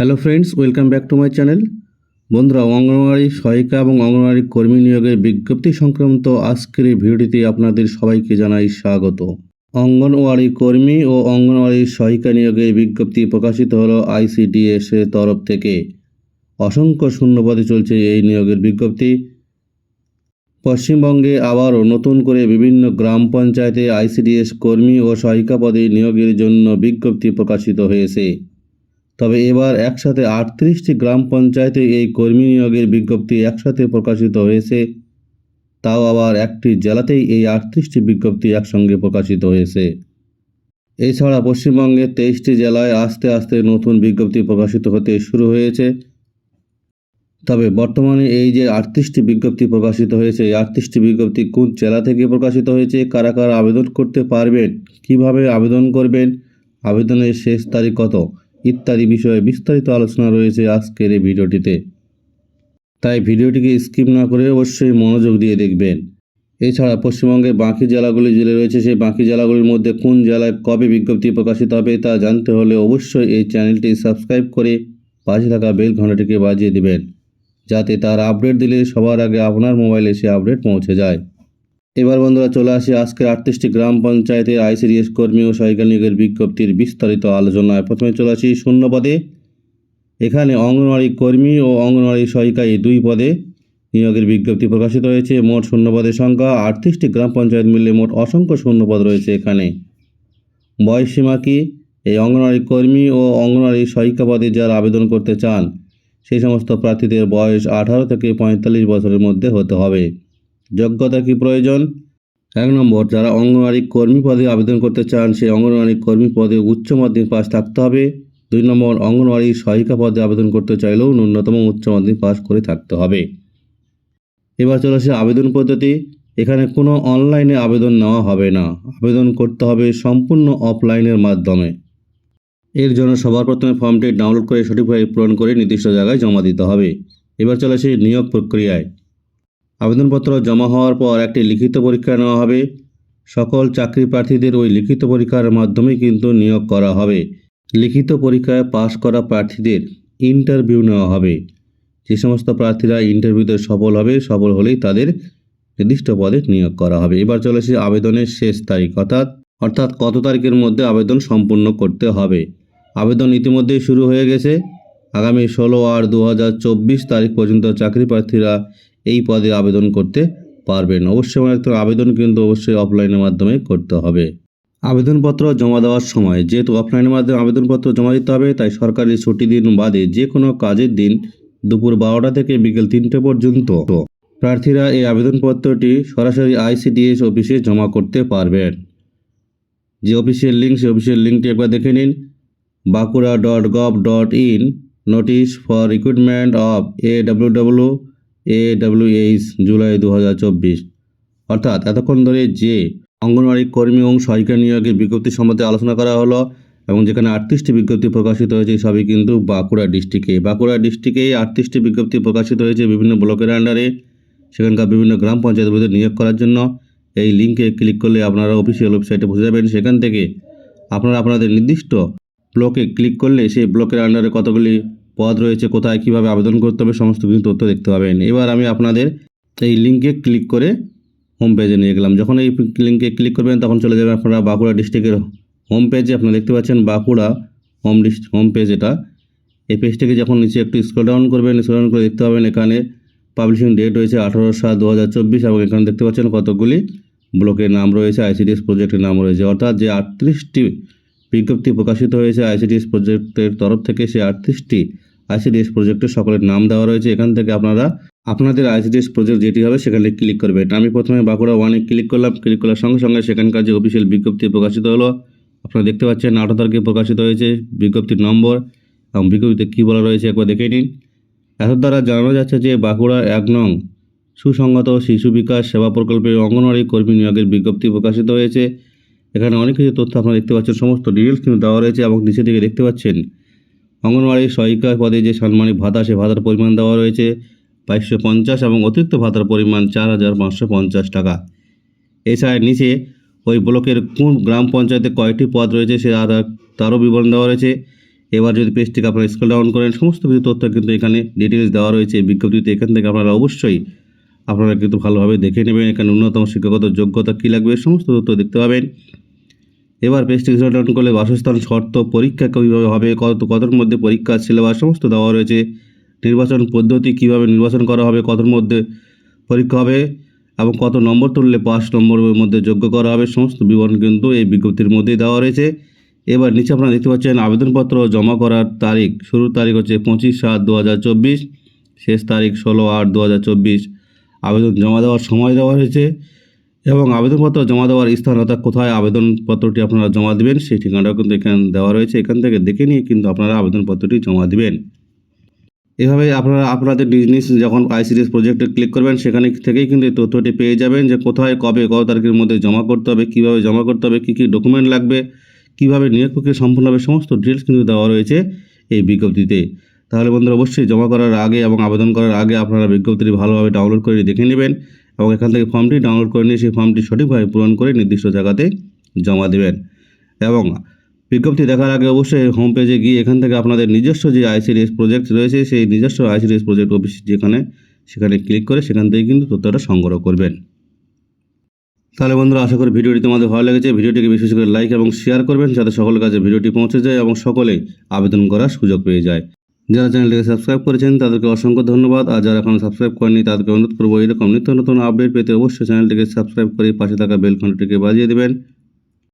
Hello friends welcome back to my channel বন্ধুরা, অঙ্গনওয়াড়ি সহায়িকা এবং অঙ্গনওয়াড়ি কর্মী নিয়োগের বিজ্ঞপ্তি সংক্রান্ত আজকের এই ভিডিওটিতে আপনাদের সবাইকে জানাই স্বাগত। অঙ্গনওয়াড়ি কর্মী ও অঙ্গনওয়াড়ি সহায়িকা নিয়োগের বিজ্ঞপ্তি প্রকাশিত হলো আইসিডিএস এর তরফ থেকে। অসংখ্য শূন্যপদে চলছে এই নিয়োগের বিজ্ঞপ্তি। পশ্চিমবঙ্গে আবারও নতুন করে বিভিন্ন গ্রাম পঞ্চায়েতে আইসিডিএস কর্মী ও সহায়িকা পদে নিয়োগের জন্য বিজ্ঞপ্তি প্রকাশিত হয়েছে। তবে এবার একসাথে আটত্রিশটি গ্রাম পঞ্চায়েতে এই কর্মী নিয়োগের বিজ্ঞপ্তি একসাথে প্রকাশিত হয়েছে। তাও আবার একটি জেলাতেই এই আটত্রিশটি বিজ্ঞপ্তি একসঙ্গে প্রকাশিত হয়েছে। এছাড়া পশ্চিমবঙ্গের তেইশটি জেলায় আস্তে আস্তে নতুন বিজ্ঞপ্তি প্রকাশিত হতে শুরু হয়েছে। তবে বর্তমানে এই যে আটত্রিশটি বিজ্ঞপ্তি প্রকাশিত হয়েছে, এই আটত্রিশটি বিজ্ঞপ্তি কোন জেলা থেকে প্রকাশিত হয়েছে, কারা কারা আবেদন করতে পারবেন, কীভাবে আবেদন করবেন, আবেদনের শেষ তারিখ কত ইত্যাদি বিষয়ে বিস্তারিত আলোচনা রয়েছে আজকের এই ভিডিওটিতে। তাই ভিডিওটিকে স্কিপ না করে অবশ্যই মনোযোগ দিয়ে দেখবেন। এছাড়া পশ্চিমবঙ্গের বাকি জেলাগুলি জেলে রয়েছে, সেই বাকি জেলাগুলির মধ্যে কোন জেলায় কবে বিজ্ঞপ্তি প্রকাশিত হবে তা জানতে হলে অবশ্যই এই চ্যানেলটি সাবস্ক্রাইব করে পাশে থাকা বেল ঘন্টাটিকে বাজিয়ে দিবেন, যাতে তার আপডেট দিলে সবার আগে আপনার মোবাইলে সে আপডেট পৌঁছে যায়। এবার বন্ধুরা চলে আসি আজকের আটত্রিশটি গ্রাম পঞ্চায়েতের আইসিডিএস কর্মী ও সহায়িকা নিয়োগের বিজ্ঞপ্তির বিস্তারিত আলোচনায় প্রথমে চলে আসি শূন্য পদে। এখানে অঙ্গনওয়াড়ি কর্মী ও অঙ্গনওয়াড়ি সহায়িকা এই দুই পদে নিয়োগের বিজ্ঞপ্তি প্রকাশিত হয়েছে। মোট শূন্যপদের সংখ্যা, আটত্রিশটি গ্রাম পঞ্চায়েত মিলে মোট অসংখ্য শূন্যপদ রয়েছে এখানে। বয়সসীমা কি? এই অঙ্গনওয়াড়ি কর্মী ও অঙ্গনওয়াড়ি সহায়িকা পদে যারা আবেদন করতে চান, সেই সমস্ত প্রার্থীদের বয়স আঠারো থেকে পঁয়তাল্লিশ বছরের মধ্যে হতে হবে। যোগ্যতা কি প্রয়োজন? এক নম্বর, যারা অঙ্গনওয়াড়ি কর্মী পদে আবেদন করতে চান, সেই অঙ্গনওয়াড়ি কর্মী পদে উচ্চ মাধ্যমিক পাস থাকতে হবে। দুই নম্বর, অঙ্গনওয়াড়ি সহায়িকা পদে আবেদন করতে চাইলেও ন্যূনতম উচ্চ মাধ্যমিক পাস করে থাকতে হবে। এবার চলে আসে আবেদন পদ্ধতি। এখানে কোনো অনলাইনে আবেদন নেওয়া হবে না। আবেদন করতে হবে সম্পূর্ণ অফলাইনের মাধ্যমে। এর জন্য সবার প্রথমে ফর্মটি ডাউনলোড করে সঠিকভাবে পূরণ করে নির্দিষ্ট জায়গায় জমা দিতে হবে। এবার চলে আসি নিয়োগ প্রক্রিয়ায়। আবেদনপত্র জমা হওয়ার পর একটি লিখিত পরীক্ষা নেওয়া হবে। সকল চাকরি প্রার্থীদের ওই লিখিত পরীক্ষার মাধ্যমে কিন্তু নিয়োগ করা হবে। লিখিত পরীক্ষায় পাশ করা প্রার্থীদের ইন্টারভিউ নেওয়া হবে। যে সমস্ত প্রার্থীরা ইন্টারভিউতে সফল হবে, সফল হলেই তাদের নির্দিষ্ট পদে নিয়োগ করা হবে। এবার চলে আসি আবেদনের শেষ তারিখ, অর্থাৎ অর্থাৎ কত তারিখের মধ্যে আবেদন সম্পূর্ণ করতে হবে? আবেদন ইতিমধ্যেই শুরু হয়ে গেছে। আগামী ষোলো আট দু তারিখ পর্যন্ত চাকরি প্রার্থীরা এই পদে আবেদন করতে পারবেন। অবশ্যই মনে রাখতে আবেদন কিন্তু অবশ্যই অফলাইনের মাধ্যমে করতে হবে। আবেদনপত্র জমা দেওয়ার সময়, যেহেতু অফলাইনের মাধ্যমে আবেদনপত্র জমা দিতে হবে, তাই সরকারি ছুটি দিন বাদে যে কোনো কাজের দিন দুপুর বারোটা থেকে বিকেল তিনটে পর্যন্ত প্রার্থীরা এই আবেদনপত্রটি সরাসরি আইসিডিএস অফিসে জমা করতে পারবেন। যে অফিসের লিঙ্ক সেই অফিসের লিঙ্কটি একবার দেখে নিন। Bankura dot gov dot in notice for recruitment of A W W A W H July দু হাজার চব্বিশ। অর্থাৎ এতক্ষণ ধরে যে অঙ্গনওয়াড়ি কর্মী এবং সহায়িকা নিয়োগের বিজ্ঞপ্তি সম্বন্ধে আলোচনা করা হলো এবং যেখানে আটত্রিশটি বিজ্ঞপ্তি প্রকাশিত হয়েছে, সবই কিন্তু বাঁকুড়া ডিস্ট্রিক্টে। বাঁকুড়া ডিস্ট্রিক্টে আটত্রিশটি বিজ্ঞপ্তি প্রকাশিত হয়েছে বিভিন্ন ব্লকের আন্ডারে সেখানকার বিভিন্ন গ্রাম পঞ্চায়েতগুলিতে নিয়োগ করার জন্য। এই লিঙ্কে ক্লিক করলে আপনারা অফিসিয়াল ওয়েবসাইটে বসে যাবেন। সেখান থেকে আপনারা আপনাদের নির্দিষ্ট ব্লকে ক্লিক করলে সেই ব্লকের আন্ডারে কতগুলি পদ রয়েছে, কোথায় কীভাবে আবেদন করতে হবে, সমস্ত কিছু তথ্য দেখতে পাবেন। এবার আমি আপনাদের এই লিঙ্কে ক্লিক করে হোম পেজে নিয়ে গেলাম। যখন এই লিঙ্কে ক্লিক করবেন, তখন চলে যাবেন আপনারা বাঁকুড়া ডিস্ট্রিক্টের হোম পেজে আপনারা দেখতে পাচ্ছেন Bankura home dist home page এটা। এই পেজটাকে যখন নিচে একটু স্ক্রল ডাউন করবেন স্ক্রল ডাউন করে দেখতে পাবেন এখানে পাবলিশিং ডেট রয়েছে আঠারো সাত দু হাজার চব্বিশ এবং এখানে দেখতে পাচ্ছেন কতগুলি ব্লকের নাম রয়েছে আইসিডিএস প্রজেক্টের নাম রয়েছে। অর্থাৎ যে আটত্রিশটি বিজ্ঞপ্তি প্রকাশিত হয়েছে আইসিডিএস প্রজেক্টের তরফ থেকে সেই আটত্রিশটি আইসিডিএস প্রজেক্টের সকলের নাম দেওয়া রয়েছে। এখান থেকে আপনারা আপনাদের আইসিডিএস প্রজেক্ট যেটি হবে, সেখানে ক্লিক করবেন। আমি প্রথমে বাঁকুড়া ওয়ানে ক্লিক করলাম। ক্লিক করার সঙ্গে সঙ্গে সেখানকার যে অফিসিয়াল বিজ্ঞপ্তি প্রকাশিত হলো, আপনারা দেখতে পাচ্ছেন আঠারো তারিখে প্রকাশিত হয়েছে বিজ্ঞপ্তির নম্বর এবং বিজ্ঞপ্তিতে কী বলা রয়েছে একবার দেখে নিন। এত দ্বারা জানানো যাচ্ছে যে বাঁকুড়া এক নং সুসংগত শিশু বিকাশ সেবা প্রকল্পে অঙ্গনওয়াড়ি কর্মী নিয়োগের বিজ্ঞপ্তি প্রকাশিত হয়েছে। এখানে অনেক কিছু তথ্য আপনারা দেখতে পাচ্ছেন, সমস্ত ডিটেলস কিন্তু দেওয়া রয়েছে এবং নিচে দিকে দেখতে পাচ্ছেন অঙ্গনওয়াড়ি সহায়িকা পদে যে সাম্মানিক ভাতা, সে ভাতার পরিমাণ দেওয়া রয়েছে বাইশশো পঞ্চাশ এবং অতিরিক্ত ভাতার পরিমাণ চার হাজার পাঁচশো পঞ্চাশ টাকা। এছাড়া নিচে ওই ব্লকের কোন গ্রাম পঞ্চায়েতে কয়টি পদ রয়েছে, সে আর তারও বিবরণ দেওয়া রয়েছে। এবার যদি পেজটিকে আপনারা স্কুল ডাউন করেন, সমস্ত কিছু তথ্য কিন্তু এখানে ডিটেলস দেওয়া রয়েছে। বিজ্ঞপ্তিতে এখান থেকে আপনারা অবশ্যই আপনারা কিন্তু ভালোভাবে দেখে নেবেন এখানে ন্যূনতম শিক্ষাগত যোগ্যতা কী লাগবে, সমস্ত তথ্য দেখতে পাবেন। এবার পেজটি স্কুল ডাউন করলে বাসস্থান শর্ত, পরীক্ষা কীভাবে হবে, কত, কতর মধ্যে পরীক্ষা সিলেবাস সমস্ত দেওয়া রয়েছে। নির্বাচন পদ্ধতি কীভাবে নির্বাচন করা হবে, কতর মধ্যে পরীক্ষা হবে এবং কত নম্বর তুললে পাঁচ নম্বরের মধ্যে যোগ্য করা হবে, সমস্ত বিবরণ কিন্তু এই বিজ্ঞপ্তির মধ্যেই দেওয়া রয়েছে। এবার নিচে আপনারা দেখতে পাচ্ছেন, আবেদনপত্র জমা করার তারিখ, শুরুর তারিখ হচ্ছে পঁচিশ সাত দু শেষ তারিখ ষোলো আট দু আবেদন জমা দেওয়ার সময় দেওয়া হয়েছে এবং আবেদনপত্র জমা দেওয়ার স্থান অর্থাৎ কোথায় আবেদনপত্রটি আপনারা জমা দেবেন, সেই ঠিকানাটাও কিন্তু এখানে দেওয়া রয়েছে। এখান থেকে দেখে নিয়ে কিন্তু আপনারা আবেদনপত্রটি জমা দিবেন। এভাবে আপনারা, আপনাদের বিজনেস যখন আইসিডিএস প্রজেক্টে ক্লিক করবেন, সেখানে থেকেই কিন্তু এই তথ্যটি পেয়ে যাবেন যে কোথায়, কবে, কত তারিখের মধ্যে জমা করতে হবে, কীভাবে জমা করতে হবে, কী কী ডকুমেন্ট লাগবে, কীভাবে নিয়োগ প্রক্রিয়া সম্পূর্ণ হবে, সমস্ত ডিটেলস কিন্তু দেওয়া রয়েছে এই বিজ্ঞপ্তিতে। তাহলে বন্ধুরা, অবশ্যই জমা করার আগে এবং আবেদন করার আগে আপনারা বিজ্ঞপ্তিটি ভালোভাবে ডাউনলোড করে দেখে নেবেন। এবং এখান থেকে ফর্মটি ডাউনলোড করে নিয়ে সেই ফর্মটি সঠিকভাবে পূরণ করে নির্দিষ্ট জায়গাতে জমা দেবেন। এবং বিজ্ঞপ্তি দেখার আগে অবশ্যই হোম পেজে গিয়ে এখান থেকে আপনাদের নিজস্ব যে আইসিডিএস প্রজেক্ট রয়েছে, সেই নিজস্ব আইসিডিএস প্রজেক্ট অফিস যেখানে, সেখানে ক্লিক করে সেখান থেকে কিন্তু তথ্যটা সংগ্রহ করবেন। তাহলে বন্ধুরা, আশা করি ভিডিওটি তোমাদের ভালো লেগেছে। ভিডিওটিকে বিশেষ করে লাইক এবং শেয়ার করবেন, যাতে সকলের কাছে ভিডিওটি পৌঁছে যায় এবং সকলেই আবেদন করার সুযোগ পেয়ে যায়। যারা চ্যানেলটিকে সাবস্ক্রাইব করেছেন, তাদেরকে অসংখ্য ধন্যবাদ। আর যারা এখন সাবস্ক্রাইব করেনি তাদেরকে অনুরোধ করব, এরকম নিত্য নতুন আপডেট পেতে অবশ্যই চ্যানেলটিকে সাবস্ক্রাইব করে পাশে থাকা বেল বাজিয়ে দেবেন।